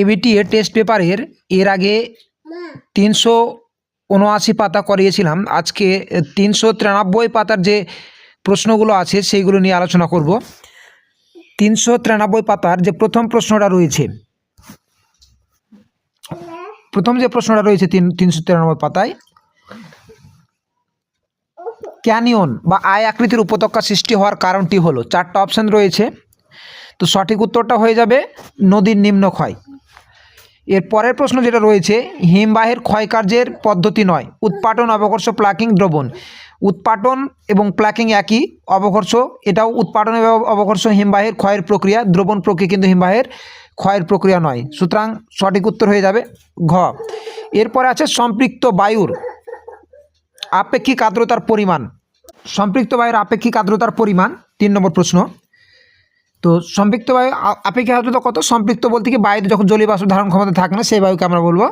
ABT এর test পেপারের এর আগে তিনশো উনআশি পাতা করিয়েছিলাম। আজকে তিনশো তিরানব্বই পাতার যে প্রশ্নগুলো আছে, সেইগুলো নিয়ে আলোচনা করব। তিনশো তিরানব্বই পাতার যে প্রথম প্রশ্নটা রয়েছে, প্রথম যে প্রশ্নটা রয়েছে তিন, তিনশো তিরানব্বই পাতায়, ক্যানিয়ন বা আয় আকৃতির উপত্যকা সৃষ্টি হওয়ার কারণটি হলো, চারটা অপশান রয়েছে। তো সঠিক উত্তরটা হয়ে যাবে নদীর নিম্নক্ষয়। এর পরের প্রশ্ন যেটা রয়েছে, হিমবাহের ক্ষয়কার্যের পদ্ধতি নয়। উৎপাটন, অবকর্ষ, প্লাকিং, দ্রবণ। উৎপাটন এবং প্লাকিং একই, অবকর্ষ, এটাও উৎপাটন এবং অবকর্ষ, হিমবাহের ক্ষয়ের প্রক্রিয়া, দ্রবণ প্রক্রিয়া কিন্তু হিমবাহের ক্ষয়ের প্রক্রিয়া নয়। সুতরাং সঠিক উত্তর হয়ে যাবে ঘ। এরপরে আছে সম্পৃক্ত বায়ুর আপেক্ষিক আর্দ্রতার পরিমাণ। সম্পৃক্ত বায়ুর আপেক্ষিক আর্দ্রতার পরিমাণ, তিন নম্বর প্রশ্ন। তো সম্পৃক্ত বায়ু আপেক্ষিক আর্দ্রতা কত? সম্পৃক্ত বলতে কি বায়ুতে যখন জলীয় বাষ্প ধারণ ক্ষমতা থাকে না, সেই বায়ুকে আমরা বলব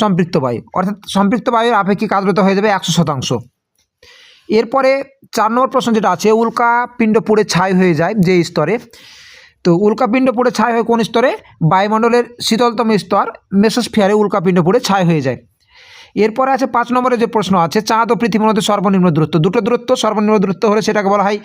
সম্পৃক্ত বায়ু। অর্থাৎ সম্পৃক্ত বায়ুর আপেক্ষিক আর্দ্রতা হয়ে যাবে একশো শতাংশ। এরপরে চার নম্বর প্রশ্ন যেটা আছে, উল্কা পিণ্ড পুড়ে ছাই হয়ে যায় যে স্তরে। তো উল্কাপিণ্ড পুড়ে ছাই হয় কোন স্তরে? বায়ুমণ্ডলের শীতলতম স্তর, মেসোস্ফিয়ারে উল্কাপিণ্ড পুড়ে ছাই হয়ে যায়। এরপরে আছে পাঁচ নম্বরে যে প্রশ্ন আছে, চাঁদ ও পৃথিবীর মধ্যে সর্বনিম্ন দূরত্ব। দুটো দূরত্ব, সর্বনিম্ন দূরত্ব হলে সেটাকে বলা হয়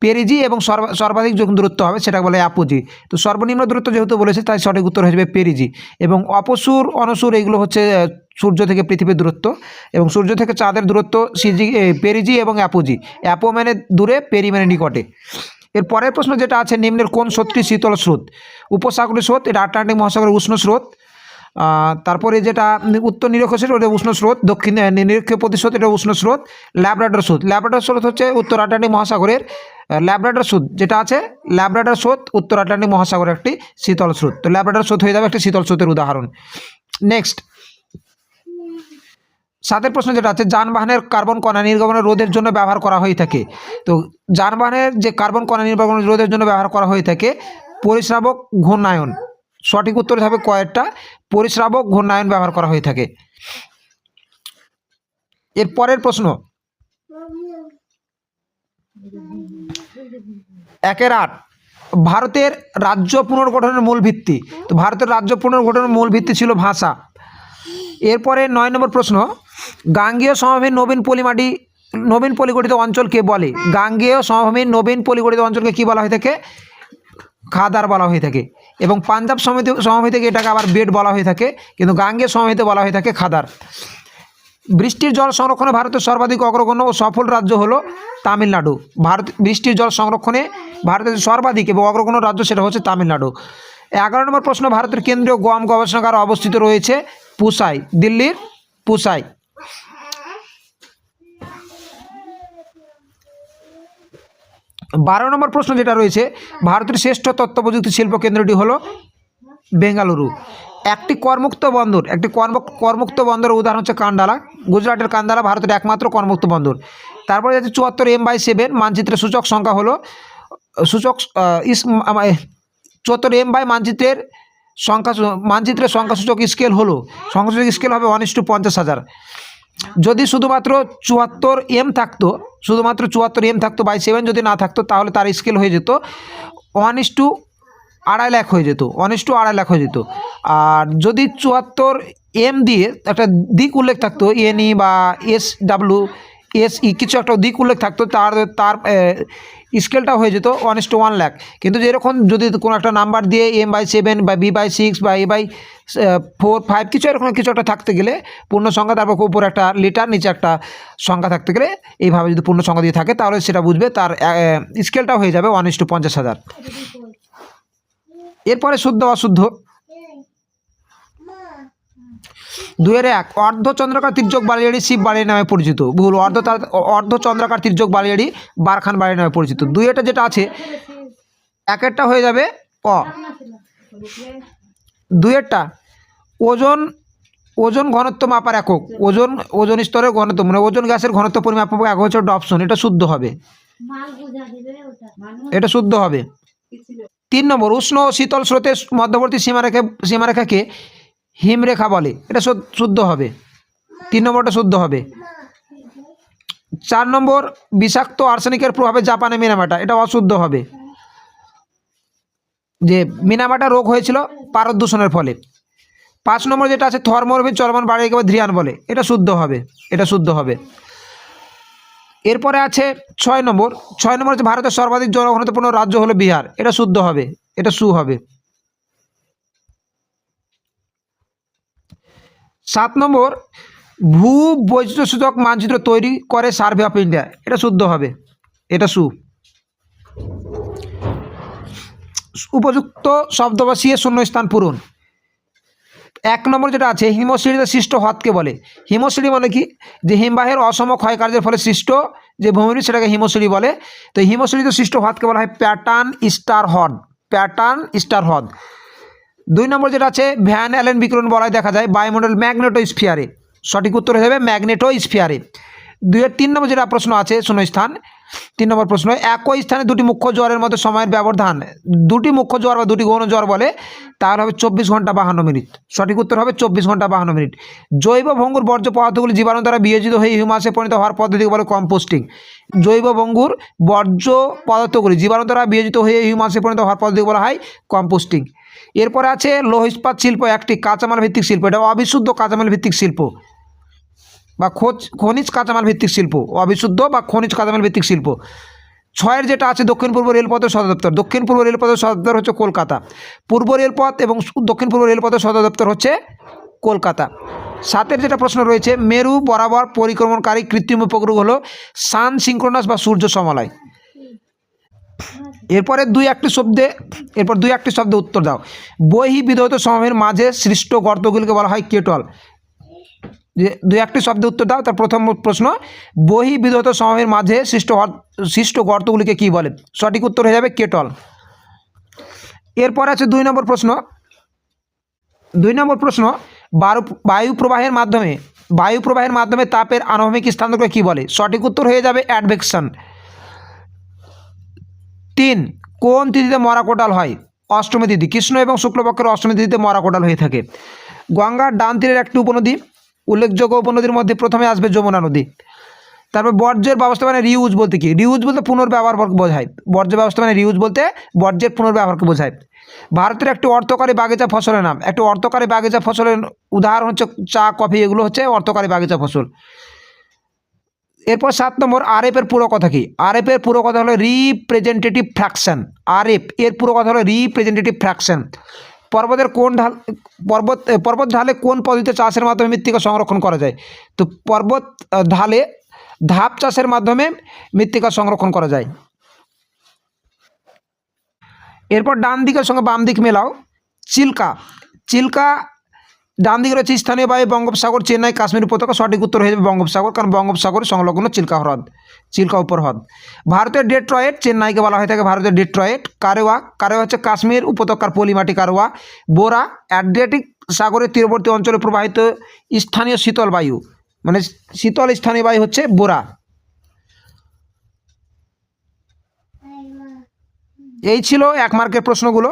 পেরিজি এবং সর্বা- সর্বাধিক যখন দূরত্ব হবে সেটাকে বলা হয় অ্যাপোজি। তো সর্বনিম্ন দূরত্ব যেহেতু বলেছে, তাই সঠিক উত্তর হয়ে যাবে পেরিজি। এবং অপসুর, অনসুর এইগুলো হচ্ছে সূর্য থেকে পৃথিবীর দূরত্ব। এবং সূর্য থেকে চাঁদের দূরত্ব সিজি পেরিজি এবং অ্যাপোজি। অ্যাপো মানে দূরে, পেরি মানে নিকটে। এর পরের প্রশ্ন যেটা আছে, নিম্নের কোন স্রোতটি শীতল স্রোত? উপসাগরীয় স্রোত, এটা আটলান্টিক মহাসাগরের উষ্ণ স্রোত। তারপরে যেটা উত্তর নিরক্ষ স্রোত, ওটা উষ্ণ স্রোত, দক্ষিণ নিরক্ষ প্রতিশোধ এটা উষ্ণ স্রোত ল্যাব্রাডর স্রোত। ল্যাব্রাডর স্রোত হচ্ছে উত্তর আটলান্টিক মহাসাগরের ল্যাব্রাডর স্রোত যেটা আছে ল্যাব্রাডর স্রোত, উত্তর আটলান্টিক মহাসাগরের একটি শীতল স্রোত। তো ল্যাব্রাডর স্রোত হয়ে যাবে একটি শীতল স্রোতের উদাহরণ। নেক্সট সাতের প্রশ্ন যেটা আছে, যানবাহনের কার্বন কণা নির্গমনের রোধের জন্য ব্যবহার করা হয়ে থাকে। তো যানবাহনের যে কার্বন কণা নির্গমন রোধের জন্য ব্যবহার করা হয়ে থাকে, পরিশ্রাবক ঘূর্ণায়ন। সঠিক উত্তর হবে কয়েকটা পরিশ্রাবক ঘূর্ণায়ন ব্যবহার করা হয়ে থাকে। এর পরের প্রশ্ন। একের আট। ভারতের রাজ্য পুনর্গঠনের মূল ভিত্তি। তো ভারতের রাজ্য পুনর্গঠনের মূল ভিত্তি ছিল ভাষা। এরপরে নয় নম্বর প্রশ্ন। গাঙ্গেয় সমভূমির নবীন পলিমাটি, নবীন পলিগঠিত অঞ্চলকে বলে? গাঙ্গেয় সমভূমির নবীন পলিগঠিত অঞ্চলকে কি বলা হয়ে থাকে? খাদার বলা হয়ে থাকে। এবং পাঞ্জাব সমিতি সমভূমি থেকে এটাকে আবার বেড বলা হয়ে থাকে, কিন্তু গাঙ্গেয় সমভূমিতে বলা হয়ে থাকে খাদার। বৃষ্টির জল সংরক্ষণে ভারতের সর্বাধিক অগ্রগণ্য ও সফল রাজ্য হলো তামিলনাড়ু। ভারত বৃষ্টির জল সংরক্ষণে ভারতের সর্বাধিক এবং অগ্রগণ্য রাজ্য সেটা হচ্ছে তামিলনাড়ু। এগারো নম্বর প্রশ্ন, ভারতের কেন্দ্রীয় গম গবেষণাগার অবস্থিত রয়েছে পুসাই, দিল্লির পুসাই। বারো নম্বর প্রশ্ন যেটা রয়েছে, ভারতের শ্রেষ্ঠ তথ্য প্রযুক্তি শিল্প কেন্দ্রটি হলো বেঙ্গালুরু। একটি কর্মুক্ত বন্দর, একটি কর্ম কর্মুক্ত বন্দরের উদাহরণ হচ্ছে কান্ডালা। গুজরাটের কান্ডালা ভারতের একমাত্র কর্মুক্ত বন্দর। তারপরে যাচ্ছে চুয়াত্তর এম বাই সেভেন মানচিত্রের সূচক সংখ্যা হলো, সূচক ইস চুয়াত্তর এম বাই মানচিত্রের সংখ্যা, মানচিত্রের সংখ্যাসূচক স্কেল হলো। সংখ্যাসূচক স্কেল হবে ওয়ান ইস টু পঞ্চাশ হাজার। যদি শুধুমাত্র চুয়াত্তর এম থাকতো, শুধুমাত্র চুয়াত্তর এম থাকতো বাই সেভেন যদি না থাকতো, তাহলে তার স্কেল হয়ে যেত ওয়ান ইস টু আড়াই লাখ হয়ে যেত ওয়ান ইস টু আড়াই লাখ হয়ে যেত। আর যদি চুয়াত্তর এম দিয়ে একটা দিক উল্লেখ থাকতো এনই বা এস ডাব্লু এস ই কিছু একটা দিক উল্লেখ থাকতো, তার তার স্কেলটা হয়ে যেত ওয়ান টু ওয়ান লাখ কিন্তু যেরকম যদি কোনো একটা নাম্বার দিয়ে এম বাই সেভেন বা বি বাই সিক্স বা এ বাই ফোর ফাইভ কিছু এরকম কিছু একটা থাকতে গেলে পূর্ণ সংখ্যা তারপর উপরে একটা লিটার নিচে একটা সংখ্যা থাকতে গেলে এইভাবে যদি পূর্ণ সংখ্যা দিয়ে থাকে, তাহলে সেটা বুঝবে তার স্কেলটা হয়ে যাবে ওয়ান ইস টু পঞ্চাশ হাজার। এরপরে শুদ্ধ, অশুদ্ধ দুয়ের এক অর্ধ অর্ধচন্দ্রাকার তির্যক বালিয়াড়ি শিব বাড়ি নামে পরিচিত। ভুল অর্ধ অর্ধ অর্ধচন্দ্রাকার তির্যক বালিয়াড়ি বারখান বাড়ি নামে পরিচিত। দুইটা যেটা আছে এক একটা হয়ে যাবে অ দুইয়েরটা, ওজন ওজন ঘনত্ব মাপার একক। ওজন ওজন স্তরের ঘনত্ব মানে ওজন গ্যাসের ঘনত্ব পরিমাপ এক হচ্ছে ওটা অপশন এটা শুদ্ধ হবে। এটা শুদ্ধ হবে। তিন নম্বর, উষ্ণ ও শীতল স্রোতের মধ্যবর্তী সীমারেখা সীমারেখাকে হিমরেখা বলে, এটা শুদ্ধ- হবে। তিন নম্বরটা শুদ্ধ হবে। চার নম্বর, বিষাক্ত আর্সেনিকের প্রভাবে জাপানে মিনামাটা, এটা অশুদ্ধ হবে। যে মিনামাটা রোগ হয়েছিল পারদ দূষণের ফলে। পাঁচ নম্বর যেটা আছে থর্মরভিন চলমান বাড়ি একেবারে ধ্রিয়ান বলে, এটা শুদ্ধ হবে, এটা শুদ্ধ হবে। এরপরে আছে ছয় নম্বর ছয় নম্বর হচ্ছে ভারতের সর্বাধিক জনঘনত্বপূর্ণ রাজ্য হলো বিহার, এটা শুদ্ধ হবে, এটা সু হবে। সাত নম্বর, ভূ বৈচিত্র্যসূচক মানচিত্র তৈরি করে সার্ভে অফ ইন্ডিয়া এটা শুদ্ধ হবে। এটা সু। উপযুক্ত শব্দ বসিয়ে শূন্যস্থান পূরণ। এক নম্বর যেটা আছে হিমশ্রেণীতে সৃষ্ট হ্রদকে বলে। হিমশ্রেণী মানে কি? যে হিমবাহের অসম ক্ষয়কার্যের ফলে সৃষ্ট যে ভূমি সেটাকে হিমশ্রেণী বলে। তো হিমশ্রেণীতে সৃষ্ট হ্রদকে বলা হয় প্যাটার্ন স্টার হ্রদ। প্যাটার্ন স্টার হ্রদ। দুই নম্বর যেটা আছে ভ্যান অ্যালেন বিকিরণ বলায় দেখা যায় বায়ুমণ্ডল ম্যাগনেটো স্ফিয়ারে সঠিক উত্তর হয়ে যাবে ম্যাগনেটো স্ফিয়ারে দুইয়ের তিন নম্বর যেটা প্রশ্ন আছে শূন্যস্থান তিন নম্বর প্রশ্ন, একই স্থানে দুটি মুখ্য জ্বরের মধ্যে সময়ের ব্যবধান। দুটি মুখ্য জ্বর বা দুটি গৌণ জ্বর বলে তাহলে হবে চব্বিশ ঘণ্টা বাহান্ন মিনিট। সঠিক উত্তর হবে চব্বিশ ঘণ্টা বাহান্ন মিনিট। জৈব ভঙ্গুর বর্জ্য পদার্থগুলি জীবাণু দ্বারা বিয়োজিত হয়ে হিউমাসে পরিণত হওয়ার পদ্ধতিকে বলে কম্পোস্টিং। জৈব ভঙ্গুর বর্জ্য পদার্থগুলি জীবাণু দ্বারা বিয়োজিত হয়ে হিউমাসে পরিণত হওয়ার পদ্ধতিকে বলা হয় কম্পোস্টিং। এরপরে আছে লৌহ ইস্পাত শিল্প একটি কাঁচামাল ভিত্তিক শিল্প। এটা অবিশুদ্ধ কাঁচামাল ভিত্তিক শিল্প। বা খোঁজ, খনিজ কাঁচামাল ভিত্তিক শিল্প। অবিশুদ্ধ বা খনিজ কাঁচামাল ভিত্তিক শিল্প। ছয়ের যেটা আছে, দক্ষিণ পূর্ব রেলপথের সদর দপ্তর। দক্ষিণ পূর্ব রেলপথের সদর দপ্তর হচ্ছে কলকাতা। পূর্ব রেলপথ এবং দক্ষিণ পূর্ব রেলপথের সদর দপ্তর হচ্ছে কলকাতা। সাতের যেটা প্রশ্ন রয়েছে, মেরু বরাবর পরিক্রমণকারী কৃত্রিম উপগ্রহ হলো সান সিঙ্ক্রোনাস বা সূর্য সমলয়। এরপরে দুই একটি শব্দে, এরপর দুই একটি শব্দে উত্তর দাও। বহি বিধৌত সময়ের মাঝে সৃষ্ট গর্তগুলিকে বলা হয় কেটল। যে দুই একটি শব্দে উত্তর দাও, তার প্রথম প্রশ্ন, বহি বিধৌত সময়ের মাঝে সৃষ্ট সৃষ্ট গর্তগুলিকে কি বলে? সঠিক উত্তর হয়ে যাবে কেটল। এরপর আছে দুই নম্বর প্রশ্ন। দুই নম্বর প্রশ্ন, বারু বায়ু প্রবাহের মাধ্যমে, বায়ু প্রবাহের মাধ্যমে তাপের আনুভূমিক স্থানান্তরকে কী বলে? সঠিক উত্তর হয়ে যাবে অ্যাডভেকশন। তিন, কোন তিথিতে মরা কোটাল হয়? অষ্টমী তিথি, কৃষ্ণ এবং শুক্লপক্ষের অষ্টমী তিথিতে মরা কোটাল হয়ে থাকে। গঙ্গার ডান তীরের একটি উপনদী, উল্লেখযোগ্য উপনদীর মধ্যে প্রথমে আসবে যমুনা নদী। তারপর বর্জ্যের ব্যবস্থা মানে রিউজ বলতে কি? রিউজ বলতে পুনর্ব্যবহার বোঝায়। বর্জ্য ব্যবস্থা মানে রিউজ বলতে বর্জ্যের পুনর্ব্যবহারকে বোঝায়। ভারতের একটি অর্থকারী বাগিচা ফসলের নাম। একটি অর্থকারী বাগিচা ফসলের উদাহরণ হচ্ছে চা, কফি, এগুলো হচ্ছে অর্থকারী বাগিচা ফসল। এরপর সাত নম্বর আরএফের পুরো কথা কি? আরএফের পুরো কথা হলো রিপ্রেজেন্টেটিভ ফ্র্যাকশন আরএফ এর পুরো কথা হলো রিপ্রেজেন্টেটিভ ফ্র্যাকশন পর্বতের কোন ঢাল, পর্বত পর্বত ঢালে কোন পদ্ধতিতে চাষের মাধ্যমে মৃত্তিকা সংরক্ষণ করা যায়? তো পর্বত ঢালে ধাপ চাষের মাধ্যমে মৃত্তিকা সংরক্ষণ করা যায়। এরপর ডান দিকের সঙ্গে বাম দিক মেলাও। চিল্কা চিল্কা ডান দিকে রয়েছে স্থানীয় বায়ু বঙ্গোপসাগর, চেন্নাই, কাশ্মীর উপত্যকা, সঠিক উত্তর হয়ে যাবে বঙ্গোপসাগর, কারণ বঙ্গোপসাগর সংলগ্ন চিল্কা হ্রদ, চিল্কা উপর হ্রদ ভারতের ডেট্রয়েট, চেন্নাইকে বলা হয়ে থাকে ভারতের ডেট্রয়েট, কারেওয়া কারেওয়া হচ্ছে কাশ্মীর উপত্যকার পলিমাটি কারোয়া বোরা, অ্যাড্রিয়াটিক সাগরের তীরবর্তী অঞ্চলে প্রবাহিত স্থানীয় শীতল বায়ু মানে শীতল স্থানীয় বায়ু হচ্ছে বোরা। এই ছিল এক মার্কের প্রশ্নগুলো।